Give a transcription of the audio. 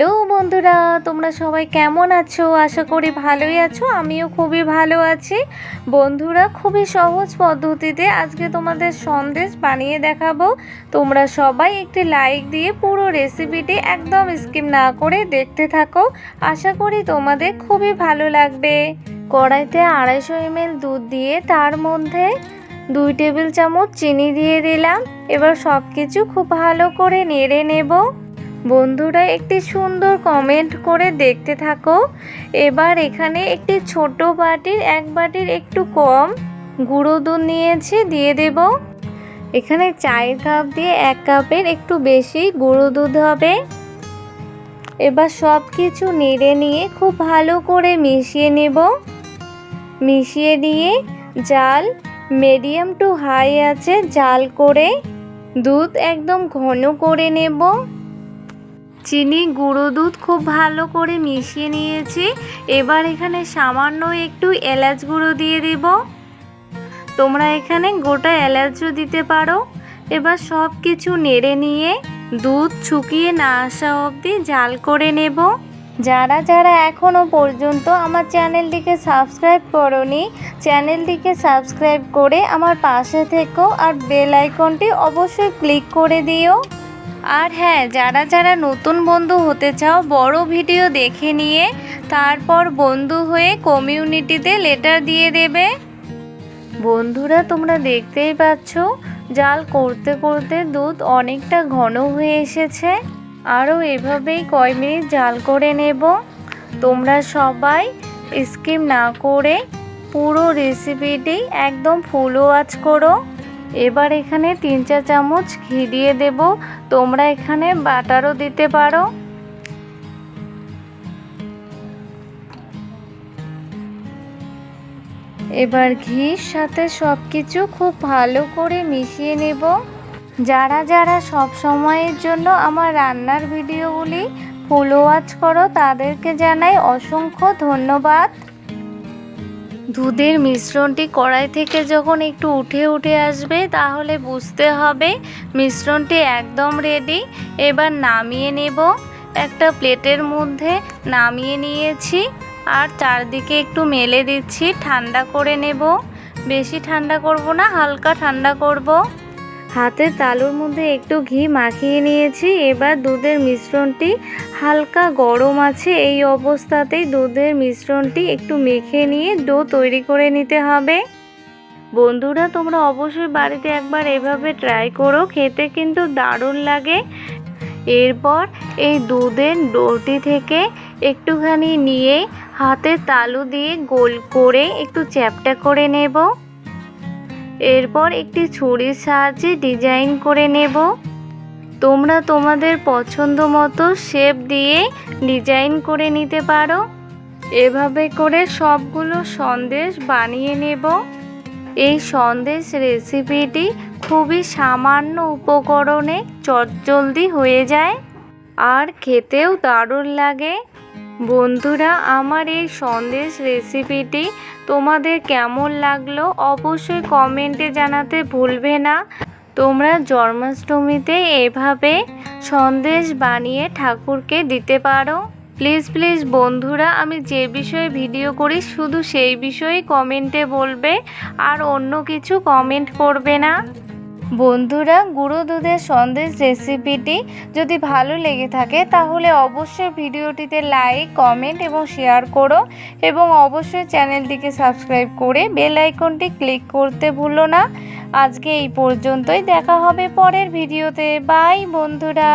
Hello বন্ধুরা, তোমরা সবাই কেমন আছো? আশা করি ভালোই আছো, আমিও খুবই ভালো আছি। বন্ধুরা, খুবই সহজ পদ্ধতিতে আজকে তোমাদের সন্দেশ বানিয়ে দেখাবো। তোমরা সবাই একটি লাইক দিয়ে পুরো রেসিপিটি একদম স্কিপ না করে দেখতে থাকো। আশা করি তোমাদের খুবই ভালো লাগবে। কড়াইতে আড়াইশো এমএল দুধ দিয়ে তার মধ্যে দুই টেবিল চামচ চিনি দিয়ে দিলাম। এবার সব কিছু খুব ভালো করে নেড়ে নেব। বন্ধুরা, একটি সুন্দর কমেন্ট করে দেখতে থাকো। এবার এখানে একটি ছোট বাটির, এক বাটির একটু কম গুঁড়ো দুধ নিয়েছি, দিয়ে দেব। এখানে চায়ের কাপ দিয়ে এক কাপের একটু বেশি গুঁড়ো দুধ হবে। এবার সব কিছু নেড়ে নিয়ে খুব ভালো করে মিশিয়ে নেব। মিশিয়ে নিয়ে জাল মিডিয়াম টু হাই আছে, জাল করে দুধ একদম ঘন করে নেব। চিনি গুঁড়ো দুধ খুব ভালো করে মিশিয়ে নিয়েছি। এবার এখানে সামান্য একটু এলাচ গুঁড়ো দিয়ে দেব। তোমরা এখানে গোটা এলাচও দিতে পারো। এবার সব কিছু নেড়ে নিয়ে দুধ শুকিয়ে না আসা অবধি জাল করে নেব। যারা যারা এখনও পর্যন্ত আমার চ্যানেলটিকে সাবস্ক্রাইব করনি, চ্যানেলটিকে সাবস্ক্রাইব করে আমার পাশে থেকো আর বেল আইকনটি অবশ্যই ক্লিক করে দিও। আর হ্যাঁ যারা যারা নতুন বন্ধু হতে চাও, বড় ভিডিও দেখে নিয়ে তারপর বন্ধু হয়ে কমিউনিটিতে লেটার দিয়ে দেবে। বন্ধুরা, তোমরা দেখতেই পাচ্ছ, জাল করতে করতে দুধ অনেকটা ঘন হয়ে এসেছে। আরও এভাবেই কয় মিনিট জাল করে নেব। তোমরা সবাই স্কিম না করে পুরো রেসিপিটি একদম ফুল ওয়াচ করো। এবার এখানে তিন চার চামচ ঘি দিয়ে দেব। তোমরা এখানে বাটারও দিতে পারো। এবার ঘির সাথে সব কিছু খুব ভালো করে মিশিয়ে নেব। যারা যারা সব সময়ের জন্য আমার রান্নার ভিডিওগুলি ফুল ওয়াচ করো, তাদেরকে জানাই অসংখ্য ধন্যবাদ। দুধের মিশ্রণটি কড়াই থেকে যখন একটু উঠে উঠে আসবে, তাহলে বুঝতে হবে মিশ্রণটি একদম রেডি এবার নামিয়ে নেব। একটা প্লেটের মধ্যে নামিয়ে নিয়েছি আর চারদিকে একটু মেলে দিচ্ছি। ঠান্ডা করে নেব। বেশি ঠান্ডা করব না, হালকা ঠান্ডা করব। হাতের তালুর মধ্যে একটু ঘি মাখিয়ে নিয়েছি। এবার দুধের মিশ্রণটি হালকা গরম আছে। এই অবস্থাতেই দুধের মিশ্রণটি একটু মেখে নিয়ে ডো তৈরি করে নিতে হবে। বন্ধুরা, তোমরা অবশ্যই বাড়িতে একবার এভাবে ট্রাই করো। খেতে কিন্তু দারুণ লাগে। এরপর এই দুধের ডোটি থেকে একটুখানি নিয়ে হাতের তালু দিয়ে গোল করে একটু চ্যাপটা করে নেব। এরপর একটি ছুরির সাহায্যে ডিজাইন করে নেব। তোমরা তোমাদের পছন্দ মতো শেপ দিয়ে ডিজাইন করে নিতে পারো। এভাবে করে সবগুলো সন্দেশ বানিয়ে নেব। এই সন্দেশ রেসিপিটি খুবই সামান্য উপকরণে চটজলদি হয়ে যায়। আর খেতেও দারুণ লাগে। বন্ধুরা, আমার এই সন্দেশ রেসিপিটি তোমাদের কেমন লাগল অবশ্যই কমেন্টে জানাতে ভুলবে না। তোমরা জন্মাষ্টমীতে এভাবে সন্দেশ বানিয়ে ঠাকুরকে দিতে পারো। প্লিজ প্লিজ বন্ধুরা, আমি যে বিষয়ে ভিডিও করি, শুধু সেই বিষয়ে কমেন্টে বলবে, আর অন্য কিছু কমেন্ট করবে না। বন্ধুরা, গুঁড়ো দুধের সন্দেশ রেসিপিটি যদি ভালো লেগে থাকে, তাহলে অবশ্যই ভিডিওটিতে লাইক কমেন্ট এবং শেয়ার করো এবং অবশ্যই চ্যানেলটিকে সাবস্ক্রাইব করে বেল আইকনটি ক্লিক করতে ভুলো না। আজকে এই পর্যন্তই, দেখা হবে পরের ভিডিওতে। বাই বন্ধুরা।